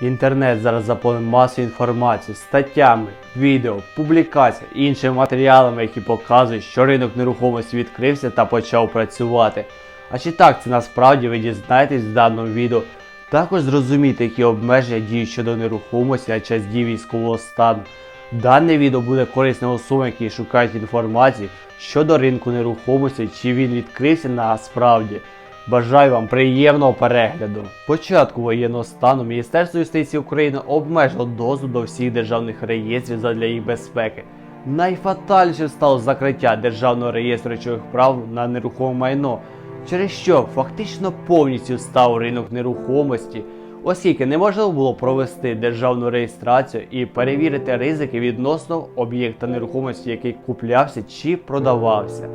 Інтернет зараз заповнений масою інформації, статтями, відео, публікаціями іншими матеріалами, які показують, що ринок нерухомості відкрився та почав працювати. А чи так це насправді ви дізнаєтесь в даному відео? Також зрозуміти, які обмеження діють щодо нерухомості на час дії військового стану. Дане відео буде корисним особам, які шукають інформації щодо ринку нерухомості, чи він відкрився насправді. Бажаю вам приємного перегляду. Початку воєнного стану Міністерство юстиції України обмежило доступ до всіх державних реєстрів задля їх безпеки. Найфатальнішим стало закриття державного реєстру речових прав на нерухоме майно, через що фактично повністю став ринок нерухомості, оскільки неможливо було провести державну реєстрацію і перевірити ризики відносно об'єкта нерухомості, який куплявся чи продавався.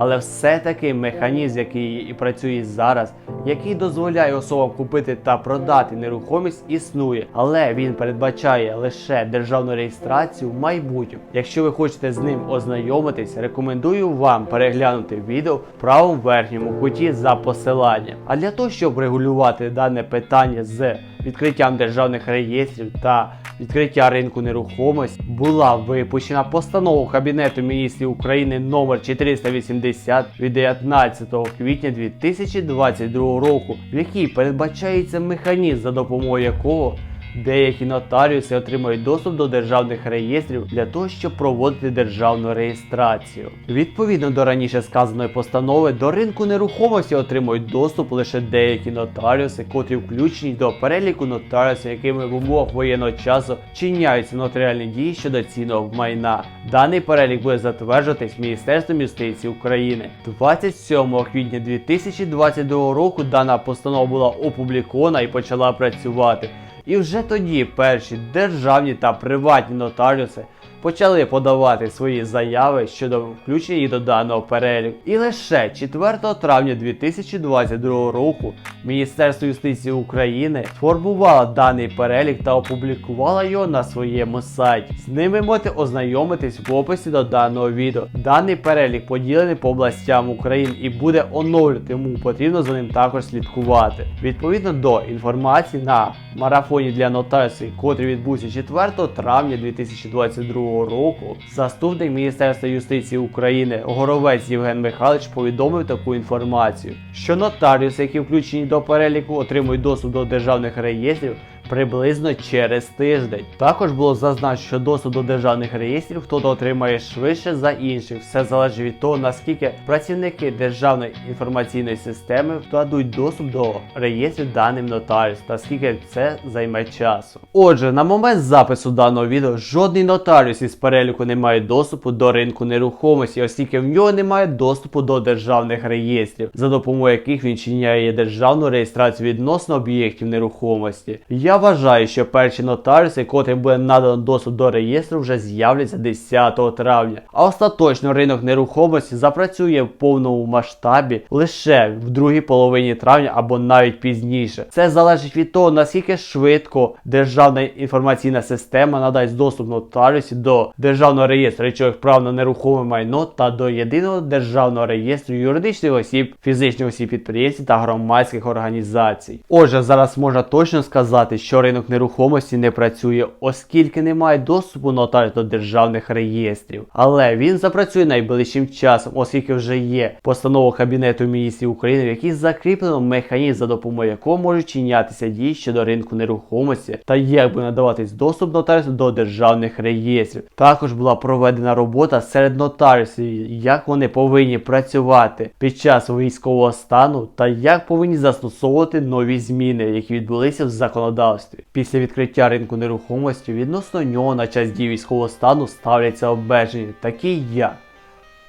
Але все-таки механізм, який працює зараз, який дозволяє особам купити та продати нерухомість, існує, але він передбачає лише державну реєстрацію в майбутньому. Якщо ви хочете з ним ознайомитись, рекомендую вам переглянути відео в правому верхньому куті за посиланням. А для того, щоб регулювати дане питання з відкриттям державних реєстрів та відкриття ринку нерухомості, була випущена постанова Кабінету міністрів України номер 480 від 19 квітня 2022 року, в якій передбачається механізм, за допомогою якого Деякі нотаріуси отримують доступ до державних реєстрів для того, щоб проводити державну реєстрацію. Відповідно до раніше сказаної постанови, до ринку нерухомості отримують доступ лише деякі нотаріуси, котрі включені до переліку нотаріусів, якими в умовах воєнного часу чиняються нотаріальні дії щодо цінного майна. Даний перелік буде затверджуватись Міністерством юстиції України. 27 квітня 2022 року дана постанова була опублікована і почала працювати. І вже тоді перші державні та приватні нотаріуси почали подавати свої заяви щодо включення їх до даного переліку. І лише 4 травня 2022 року Міністерство юстиції України сформувало даний перелік та опублікувало його на своєму сайті. З ним ви можете ознайомитись в описі до даного відео. Даний перелік поділений по областям України і буде оновлювати, тому потрібно за ним також слідкувати. Відповідно до інформації на марафоні для нотаріусів, котрий відбувся 4 травня 2022 року, заступник Міністерства юстиції України Горовець Євген Михайлович повідомив таку інформацію, що нотаріуси, які включені до переліку, отримують доступ до державних реєстрів. Приблизно через тиждень. Також було зазначено, що доступ до державних реєстрів хто отримає швидше за інших. Все залежить від того, наскільки працівники державної інформаційної системи дадуть доступ до реєстрів даним нотаріусам та скільки це займе часу. Отже, на момент запису даного відео жодний нотаріус із переліку не має доступу до ринку нерухомості, оскільки в нього немає доступу до державних реєстрів, за допомогою яких він чиняє державну реєстрацію відносно об'єктів нерухомості. Я вважаю, що перші нотаріуси, котрим буде надано доступ до реєстру, вже з'являться 10 травня. А остаточно ринок нерухомості запрацює в повному масштабі лише в другій половині травня або навіть пізніше. Це залежить від того, наскільки швидко державна інформаційна система надасть доступ нотаріусів до державного реєстру речових прав на нерухоме майно та до єдиного державного реєстру юридичних осіб, фізичних осіб підприємців та громадських організацій. Отже, зараз можна точно сказати, що ринок нерухомості не працює, оскільки немає доступу нотаріуса до державних реєстрів. Але він запрацює найближчим часом, оскільки вже є постанова Кабінету міністрів України, в якій закріплено механізм, за допомогою якого можуть чинятися дії щодо ринку нерухомості та як би надаватись доступ нотаріусу до державних реєстрів. Також була проведена робота серед нотаріусів, як вони повинні працювати під час військового стану та як повинні застосовувати нові зміни, які відбулися в законодавстві. Після відкриття ринку нерухомості відносно нього на час дії військового стану ставляться обмеження, такі як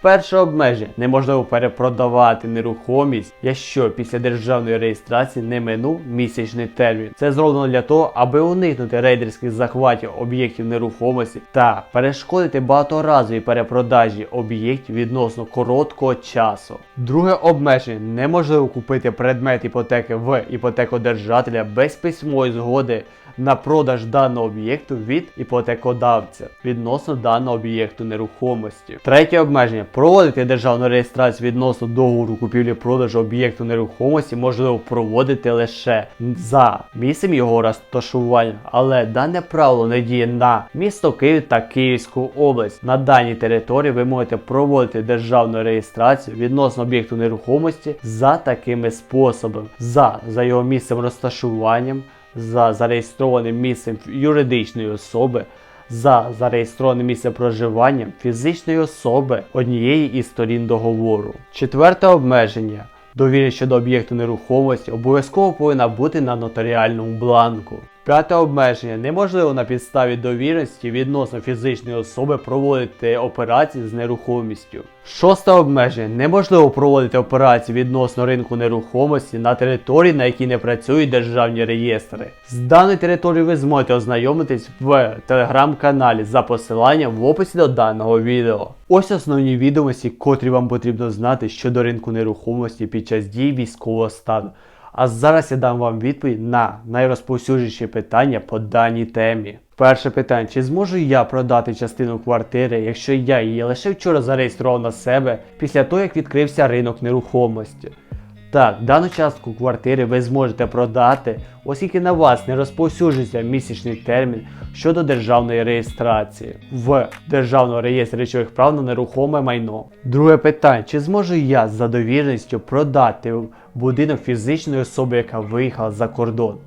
Перше обмеження неможливо перепродавати нерухомість, якщо після державної реєстрації не минув місячний термін. Це зроблено для того, аби уникнути рейдерських захватів об'єктів нерухомості та перешкодити багаторазові перепродажі об'єктів відносно короткого часу. Друге обмеження неможливо купити предмет іпотеки в іпотекодержателя без письмової згоди на продаж даного об'єкту від іпотекодавця відносно даного об'єкту нерухомості. Третє обмеження проводити державну реєстрацію відносно договору купівлі-продажу об'єкту нерухомості можливо проводити лише за місцем його розташування, але дане правило не діє на місто Київ та Київську область. На даній території ви можете проводити державну реєстрацію відносно об'єкту нерухомості за такими способами: за, за його місцем розташуванням, за зареєстрованим місцем юридичної особи. За зареєстрованим місцем проживання фізичної особи однієї із сторін договору. Четверте обмеження. Довіра щодо об'єкту нерухомості обов'язково повинна бути на нотаріальному бланку. П'яте обмеження. Неможливо на підставі довіреності відносно фізичної особи проводити операції з нерухомістю. Шосте обмеження. Неможливо проводити операції відносно ринку нерухомості на території, на якій не працюють державні реєстри. З даної території ви зможете ознайомитись в телеграм-каналі за посиланням в описі до даного відео. Ось основні відомості, котрі вам потрібно знати щодо ринку нерухомості під час дії військового стану. А зараз я дам вам відповідь на найрозповсюдженіші питання по даній темі. Перше питання: чи зможу я продати частину квартири, якщо я її лише вчора зареєстрував на себе після того, як відкрився ринок нерухомості? Так, дану частку квартири ви зможете продати, оскільки на вас не розповсюджується місячний термін щодо державної реєстрації в Державному реєстрі речових прав на нерухоме майно. Друге питання: чи зможу я за довіреністю продати будинок фізичної особи, яка виїхала за кордон?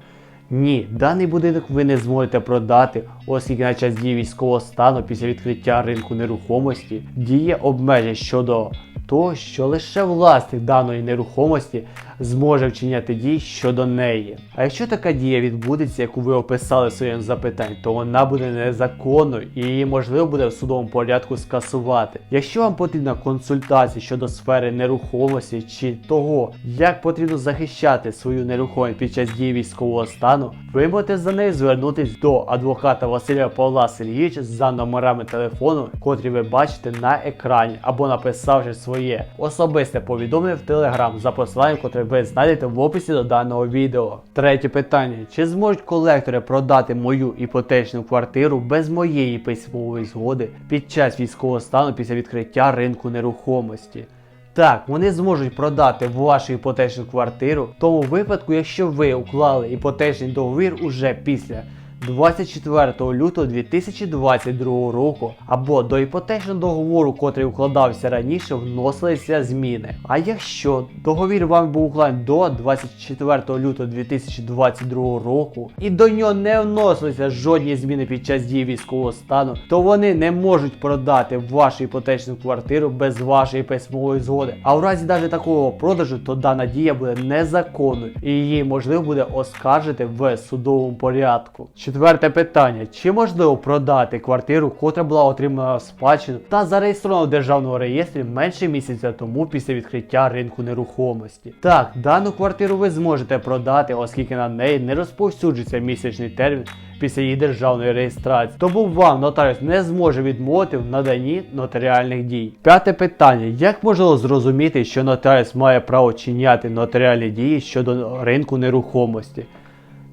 Ні, даний будинок ви не зможете продати, оскільки на час дії військового стану після відкриття ринку нерухомості діє обмеження щодо того, що лише власник даної нерухомості зможе вчиняти дії щодо неї. А якщо така дія відбудеться, яку ви описали в своєму запитанні, то вона буде незаконною і її можливо буде в судовому порядку скасувати. Якщо вам потрібна консультація щодо сфери нерухомості чи того, як потрібно захищати свою нерухомість під час дії військового стану, ви можете за нею звернутись до адвоката Василя Павла Сергійовича за номерами телефону, котрі ви бачите на екрані, або написавши своє особисте повідомлення в Телеграм за посиланням, котре ви знайдете в описі до даного відео. Третє питання: чи зможуть колектори продати мою іпотечну квартиру без моєї письмової згоди під час військового стану після відкриття ринку нерухомості? Так, вони зможуть продати вашу іпотечну квартиру в тому випадку, якщо ви уклали іпотечний договір уже після 24 лютого 2022 року, або до іпотечного договору, котрий укладався раніше, вносилися зміни. А якщо договір вам був укладений до 24 лютого 2022 року і до нього не вносилися жодні зміни під час дії військового стану, то вони не можуть продати вашу іпотечну квартиру без вашої письмової згоди. А в разі навіть такого продажу, то дана дія буде незаконною і її можливо буде оскаржити в судовому порядку. Четверте питання: чи можливо продати квартиру, котра була отримана в спадщину та зареєстрована в державному реєстрі менше місяця тому після відкриття ринку нерухомості? Так, дану квартиру ви зможете продати, оскільки на неї не розповсюджується місячний термін після її державної реєстрації. Тому вам нотаріус не зможе відмовити в наданні нотаріальних дій. П'яте питання: як можливо зрозуміти, що нотаріус має право чиняти нотаріальні дії щодо ринку нерухомості?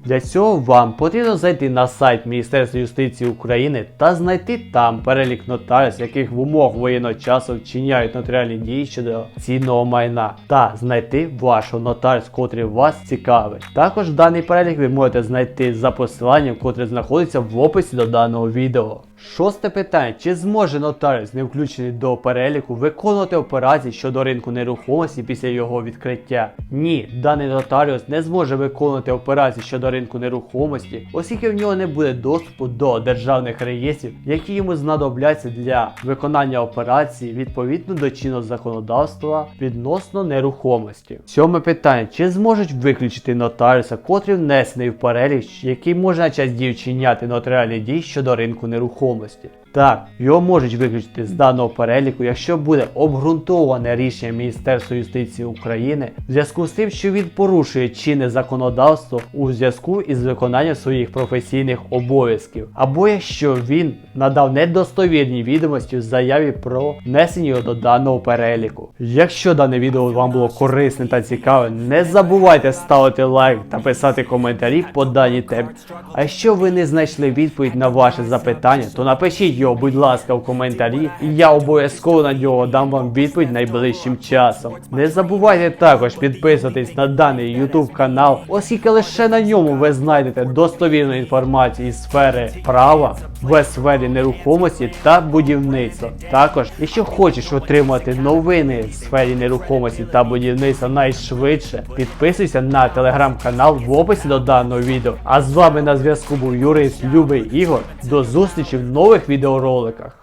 Для цього вам потрібно зайти на сайт Міністерства юстиції України та знайти там перелік нотаріусів, яких в умовах воєнного часу вчиняють нотаріальні дії щодо цінного майна, та знайти вашого нотаріус, котрий вас цікавить. Також даний перелік ви можете знайти за посиланням, котре знаходиться в описі до даного відео. Шосте питання: чи зможе нотаріус, не включений до переліку, виконувати операції щодо ринку нерухомості після його відкриття? Ні, даний нотаріус не зможе виконувати операції щодо ринку нерухомості, оскільки в нього не буде доступу до державних реєстрів, які йому знадобляться для виконання операції відповідно до чинного законодавства відносно нерухомості. Сьоме питання: чи зможуть виключити нотаріуса, котрий внесений в перелік, який можна час дії вчиняти нотаріальні дії щодо ринку нерухомості? Так, його можуть виключити з даного переліку, якщо буде обґрунтоване рішення Міністерства юстиції України в зв'язку з тим, що він порушує чинне законодавство у зв'язку із виконанням своїх професійних обов'язків, або якщо він надав недостовірні відомості в заяві про внесення його до даного переліку. Якщо дане відео вам було корисне та цікаве, не забувайте ставити лайк та писати коментарі по даній темі. А якщо ви не знайшли відповідь на ваше запитання, то напишіть його, будь ласка, в коментарі, і я обов'язково на нього дам вам відповідь найближчим часом. Не забувайте також підписуватись на даний YouTube канал, оскільки лише на ньому ви знайдете достовірну інформацію із сфери права, в сфері нерухомості та будівництва. Також, якщо хочеш отримати новини в сфері нерухомості та будівництва найшвидше, підписуйся на телеграм-канал в описі до даного відео. А з вами на зв'язку був юрист Любий Ігор. До зустрічі в нових відеороликах.